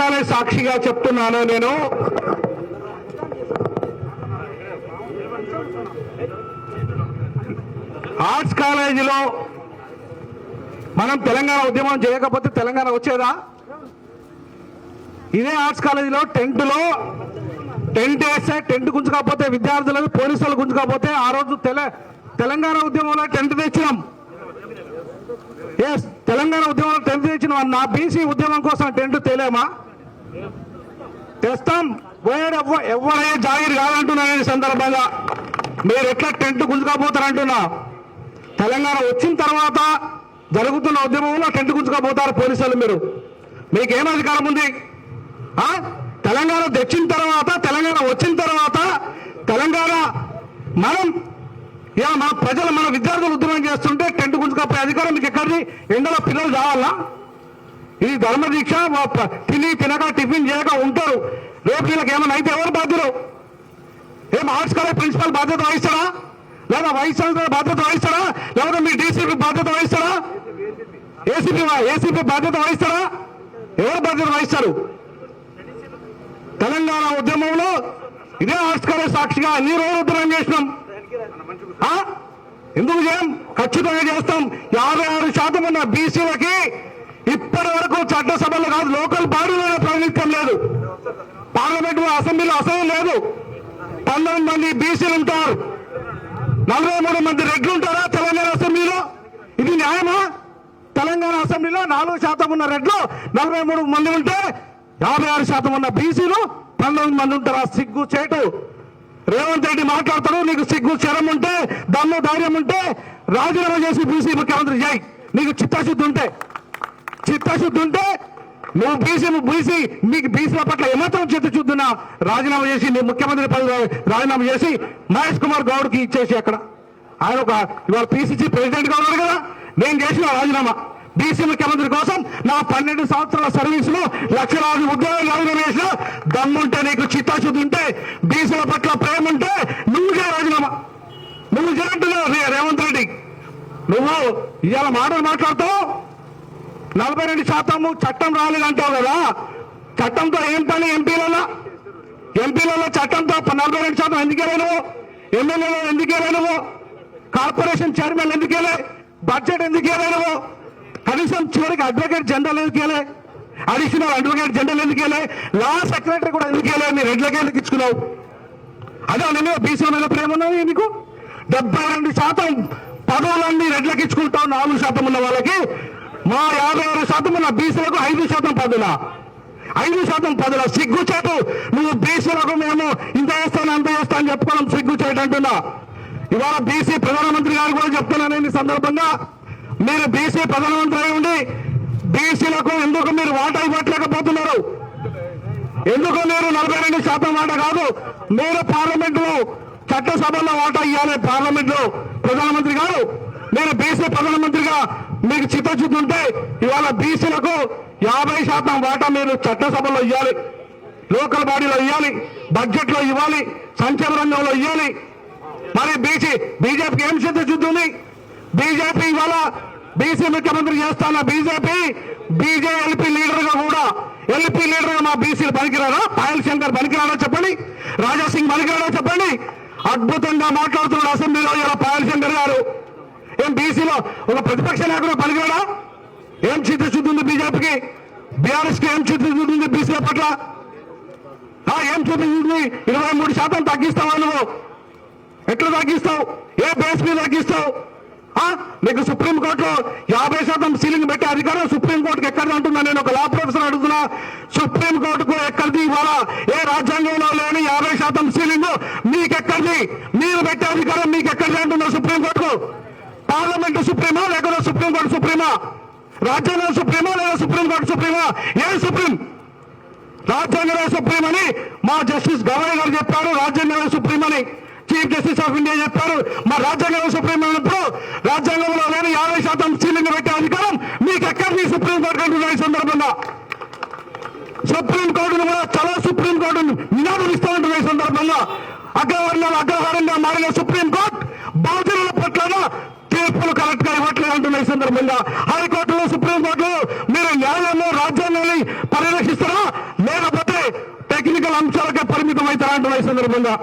College సాక్షిగా చెప్తున్నాను నేను. ఆర్ట్స్ కాలేజీలో మనం తెలంగాణ ఉద్యమం చేయకపోతే తెలంగాణ వచ్చేదా? ఇదే ఆర్ట్స్ కాలేజీలో టెంట్లో టెంట్ వేస్తే టెంట్ గుంజుకపోతే విద్యార్థులకు పోలీసులు గుంజుకపోతే ఆ రోజు తెల తెలంగాణ ఉద్యమంలో టెంట్ తెచ్చినాం. ఎస్ తెలంగాణ ఉద్యమంలో టెంట్ తెచ్చినాం. నా బీసీ ఉద్యమం కోసం టెంట్ తేలేమా? తెస్తాం పోయాడు ఎవరైనా ఎవరయ్యే జాగిరి కాదంటున్నా నేను సందర్భంగా. మీరు ఎట్లా టెంట్ గుంజుకపోతారంటున్నా. తెలంగాణ వచ్చిన తర్వాత జరుగుతున్న ఉద్యమంలో టెంట్ గుంజుకపోతారు పోలీసులు మీరు. మీకేం అధికారం ఉంది? తెలంగాణ తెచ్చిన తర్వాత తెలంగాణ వచ్చిన తర్వాత తెలంగాణ మనం ఇలా మన ప్రజలు మన విద్యార్థులు ఉద్యమం చేస్తుంటే టెంట్ గుంజుకపోయే అధికారం మీకు ఎక్కడిది ఎండలో పిల్లలు కావాలా ఈ ధర్మ దీక్ష తిని తినక టిఫిన్ చేయక ఉంటారు. రేపు వీళ్ళకి ఏమైనా అయితే ఎవరు బాధ్యులు? ఏం ఆర్ట్స్ కాలేజ్ ప్రిన్సిపల్ బాధ్యత వహిస్తాడా? లేదా వైస్ ఛాన్సలర్ బాధ్యత వహిస్తాడా? లేదా మీ డీసీపీ బాధ్యత వహిస్తాడా? ఏసీపీ ఏసీపీ బాధ్యత వహిస్తాడా? ఎవరు బాధ్యత వహిస్తారు? తెలంగాణ ఉద్యమంలో ఇదే ఆర్ట్స్ కాలేజ్ సాక్షిగా అన్ని రోజులు ఉద్యమం చేసినాం. ఆ? ఎందుకు చేయం? ఖచ్చితంగా చేస్తాం. యాభై ఆరు శాతం ఉన్న బీసీలకి ఇప్పటి వరకు చట్టసభలో కాదు లోకల్ బాడీలోనే ప్రాతినిధ్యం లేదు. పార్లమెంట్ అసెంబ్లీలో అసలు లేదు. పంతొమ్మిది మంది బీసీలు ఉంటారు. నలభై మూడు మంది రెడ్లు ఉంటారా తెలంగాణ అసెంబ్లీలో? ఇది న్యాయమా? తెలంగాణ అసెంబ్లీలో నాలుగు శాతం ఉన్న రెడ్లు నలభై మూడు మంది ఉంటే యాభై ఆరు శాతం ఉన్న బీసీలు పంతొమ్మిది మంది ఉంటారా సిగ్గు చేటు. రేవంత్ రెడ్డి మాట్లాడతారు నీకు సిగ్గు చరం ఉంటే దమ్ము ధైర్యం ఉంటే రాజీనామా చేసి బీసీ ముఖ్యమంత్రి చేయి. నీకు చిత్తశుద్ధి ఉంటే. చిత్తశుద్ధి ఉంటే నువ్వు బీసీ బీసీ మీకు బీసీల పట్ల ఏమాత్రం చిత్త చూద్దునా రాజీనామా చేసి నీ ముఖ్యమంత్రి పదవి రాజీనామా చేసి మహేష్ కుమార్ గౌడ్కి ఇచ్చేసి అక్కడ. ఆయన ఒక ఇవాళ పీసీసీ ప్రెసిడెంట్గా ఉన్నాడు కదా? నేను చేసిన రాజీనామా. బీసీ ముఖ్యమంత్రి కోసం నా పన్నెండు సంవత్సరాల సర్వీస్లో లక్షలాది ఉద్యోగాలు రాజీనామా చేసిన. దమ్ముంటే నీకు చిత్తశుద్ధి ఉంటే బీసీల పట్ల ప్రేమ ఉంటే నువ్వు రాజీనామా. నువ్వు చేయంటున్నావు రేవంత్ రెడ్డి. నువ్వు ఇవాళ మాటలు మాట్లాడతావు? నలభై రెండు శాతము చట్టం రాలేదంటావు కదా? చట్టంతో ఏం పని ఎంపీలలో? ఎంపీలలో చట్టంతో నలభై రెండు శాతం ఎందుకే ఎమ్మెల్యేలో ఎందుకే కార్పొరేషన్ చైర్మన్ ఎందుకేలే బడ్జెట్ ఎందుకే కనీసం చివరికి అడ్వకేట్ జనరల్ ఎందుకేలే అడిషనల్ అడ్వకేట్ జనరల్ ఎందుకేలే లా సెక్రటరీ కూడా ఎందుకేలే నీ రెడ్లకే ఎందుకు ఇచ్చుకున్నావు? అదే నేను బీసీ మీద ప్రేమ ఉన్నది నీకు? డెబ్బై రెండు శాతం పదవులన్నీ రెడ్లకి ఇచ్చుకుంటావు నాలుగు శాతం ఉన్న వాళ్ళకి? మా యాభై ఆరు శాతం ఉన్న బీసీలకు ఐదు శాతం పదుల. ఐదు శాతం పదుల. సిగ్గుచేటు నువ్వు బీసీలకు మేము ఇంత వేస్తాను అంత వేస్తా అని చెప్పుకోవడం సిగ్గుచేటు అంటున్నా. ఇవాళ బీసీ ప్రధానమంత్రి గారు కూడా చెప్తున్నాను ఈ సందర్భంగా. మీరు బీసీ ప్రధానమంత్రి అయి ఉండి బీసీలకు ఎందుకు మీరు వాటా ఇవ్వట్లేకపోతున్నారు? ఎందుకు మీరు నలభై రెండు శాతం వాటా కాదు? మీరు పార్లమెంట్లో చట్టసభలో వాటా ఇవ్వాలి పార్లమెంట్లో ప్రధానమంత్రి గారు. మీరు బీసీ ప్రధానమంత్రిగా మీకు చిత్తశుద్ధి ఇవాళ బీసీలకు యాభై శాతం వాటా మీరు చట్టసభలో ఇవ్వాలి లోకల్ బాడీలో ఇవ్వాలి బడ్జెట్లో ఇవ్వాలి. సంక్షేమ రంగంలో ఇవ్వాలి మరి బీసీ బీజేపీకి ఏం చిత్తశుద్ధి ఉంది? బీజేపీ ఇవాళ బీసీ ముఖ్యమంత్రి చేస్తాన బీజేపీ బీజేఎల్పీ లీడర్గా కూడా ఎల్పీ లీడర్గా మా బీసీలు పనికిరాడా పాయల్ శంకర్ పనికిరాడా చెప్పండి? రాజాసింగ్ పనికిరాడా చెప్పండి? అద్భుతంగా మాట్లాడుతున్నాడు అసెంబ్లీలో ఇలా పాయల్ శంకర్ గారు. ఏం బీసీలో ఒక ప్రతిపక్ష నాయకుడు పనికిరాడా? ఏం చిత్తశుద్ధి ఉంది బీజేపీకి? బీఆర్ఎస్కి ఏం చిత్తశుద్ధి ఉంది బీసీల పట్ల? ఏం చిత్తశుద్ధి ఇరవై మూడు శాతం తగ్గిస్తావా నువ్వు? ఎట్లా తగ్గిస్తావు? ఏ బేస్ మీద తగ్గిస్తావు? నీకు సుప్రీంకోర్టులో యాభై శాతం సీలింగ్ పెట్టే అధికారం సుప్రీంకోర్టుకి ఎక్కడ అంటున్నా నేను? ఒక లా ప్రొఫెసర్ అడుగుతున్నా. సుప్రీంకోర్టుకు ఎక్కడిది ఇవాళ ఏ రాజ్యాంగంలో లేని యాభై శాతం సీలింగ్ మీకెక్కడిది మీరు పెట్టే అధికారం మీకు ఎక్కడిది అంటున్నా సుప్రీంకోర్టుకు పార్లమెంటు సుప్రీమా లేకపోతే సుప్రీంకోర్టు సుప్రీమా? రాజ్యాంగం సుప్రీమా లేదా సుప్రీంకోర్టు సుప్రీమా? ఏ సుప్రీం? రాజ్యాంగ సుప్రీం అని మా జస్టిస్ గవర్నర్ గారు చెప్పారు రాజ్యాంగ సుప్రీం అని చీఫ్ జస్టిస్ ఆఫ్ ఇండియా చెప్పారు మా రాజ్యాంగ సుప్రీం అన్నప్పుడు రాజ్యాంగంలో లేని యాభై శాతం సీలింగ్ పెట్టే అధికారం మీకు ఎక్కడి సుప్రీం కోర్టు అంటున్నారు ఈ సందర్భంగా? సుప్రీంకోర్టును కూడా చాలా సుప్రీం నినాదమిస్తూ ఉంటుంది ఈ సందర్భంగా. అగ్రవర్ణాలు అగ్రహారంగా మారిన సుప్రీం బాధితుల పట్ల తీర్పులు కరెక్ట్గా ఇవ్వట్లేదు అంటున్న ఈ సందర్భంగా. హైకోర్టులో సుప్రీం కోర్టులో మీరు న్యాయంలో రాజ్యాంగాన్ని పరిరక్షిస్తారా? పరిమితం అవుతారంటున్న ఈ సందర్భంగా?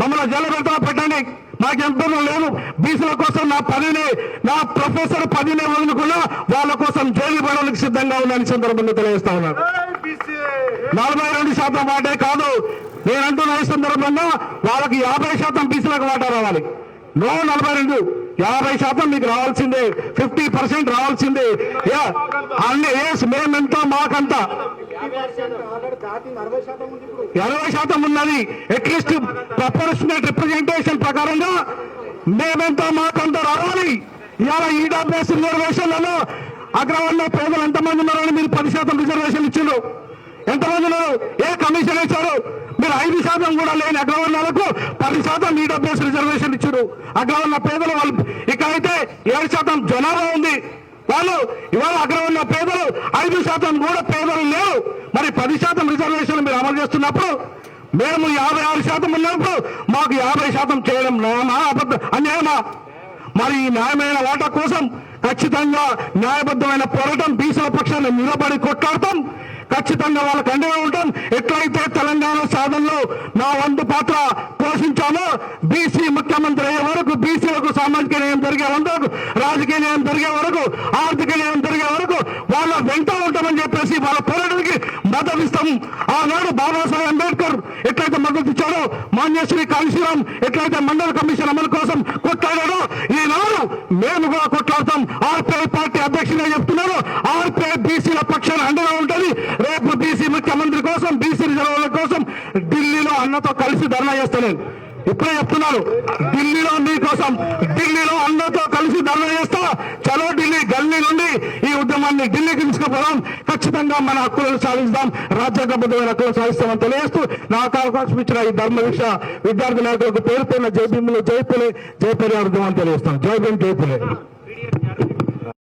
మమ్మల్ని జైలు పెడతా పెట్టండి. నాకు ఎంత లేదు బీసీల కోసం నా పనిని నా ప్రొఫెసర్ పనిని వదులుకున్నా వాళ్ళ కోసం జైలు పడడానికి సిద్ధంగా ఉందని సందర్భంగా తెలియజేస్తా ఉన్నాను. నలభై రెండు శాతం వాటే కాదు. నేనంటున్న ఈ సందర్భంగా వాళ్ళకి యాభై శాతం బీసీలకు వాటా రావాలి. నో నలభై రెండు. యాభై శాతం మీకు రావాల్సిందే ఫిఫ్టీ పర్సెంట్ రావాల్సిందే. యా, అన్ని ఏస్ మేమెంత మాకంత. ఎనభై శాతం ఉన్నది. అట్లీస్ట్ ప్రపోర్షనల్ రిప్రజెంటేషన్ ప్రకారంగా మేమెంత మాకంత రావాలి. ఇవాళ ఈడబ్ల్యూఎస్ రిజర్వేషన్లలో అగ్రవర్ణ పేదలు ఎంతమంది ఉన్నారని మీరు పది శాతం రిజర్వేషన్ ఇచ్చిండ్రు. ఎంతమంది ఉన్నారు? ఏ కమిషన్ ఇచ్చారు ఇక్కడ ఐదు శాతం కూడా లేని అగ్రవర్ణాలకు పది శాతం ఈడబ్ల్యూఎస్ రిజర్వేషన్ ఇచ్చారు అగ్రవర్ణ పేదలు వాళ్ళు ఇక్కడైతే ఏడు శాతం జనాభా ఉంది. వాళ్ళు ఇవాళ అగ్రవర్ణ పేదలు ఐదు శాతం కూడా పేదలు లేవు మరి పది శాతం రిజర్వేషన్ మీరు అమలు చేస్తున్నప్పుడు మేము యాభై ఆరు శాతం ఉన్నప్పుడు మాకు యాభై శాతం చేయడం న్యాయమా అబద్ధ అన్యాయమా? మరి ఈ న్యాయమైన వాటా కోసం ఖచ్చితంగా న్యాయబద్ధమైన పోరాటం బీసీల పక్షాన్ని నిలబడి కొట్లాడతాం. ఖచ్చితంగా వాళ్ళకి అండగా ఉంటాం ఎట్లయితే తెలంగాణ సాధనలో నా వంతు పాత్ర పోషించామో బీసీ ముఖ్యమంత్రి అయ్యే వరకు బీసీలకు సామాజిక న్యాయం జరిగే వరకు రాజకీయ న్యాయం జరిగే వరకు ఆర్థిక న్యాయం జరిగే వరకు వాళ్ళ వెంట ఉంటామని చెప్పేసి వాళ్ళ పోరాటానికి మద్దతు ఇస్తాం ఆనాడు బాబాసాహెబ్ అంబేద్కర్ ఎట్లయితే మద్దతు ఇచ్చాడో మాన్యశ్రీ కాళీశ్వరం ఎట్లయితే మండల కమిషన్ అమలు కోసం కొట్లాడాడో ఈనాడు మేము కూడా కొట్లాడతాం. ఆర్పిఐ పార్టీ అధ్యక్షుడిగా చెప్తున్నారు ఆర్పిఐ బీసీల పక్షాన అండగా ఉంటుంది. రేపు బీసీ ముఖ్యమంత్రి కోసం బీసీ రిజర్వుల కోసం ఢిల్లీలో అన్నతో కలిసి ధర్నా చేస్తాను ఇప్పుడే చెప్తున్నారు ఢిల్లీలో మీకోసం ఢిల్లీలో అందరితో కలిసి ధర్నా చేస్తా. చలో ఢిల్లీ గల్లీ నుండి ఈ ఉద్యమాన్ని ఢిల్లీకి తీసుకుపోదాం. ఖచ్చితంగా మన హక్కులను సాధిస్తాం. రాజ్యాంగబద్ధమైన హక్కులను సాధిస్తామని తెలియజేస్తూ నాకు అవకాశం ఇచ్చిన ఈ ధర్మ విష విద్యార్థి నాయకులకు పేరుపైన జై భీములు జై అని జై తెలియజేస్తాం. జై భీమ్